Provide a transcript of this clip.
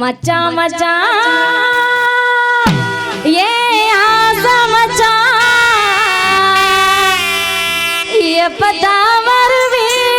மச்சான் மச்சான் ஏ ஆசா மச்சான் எப்பதான் வருவேன்?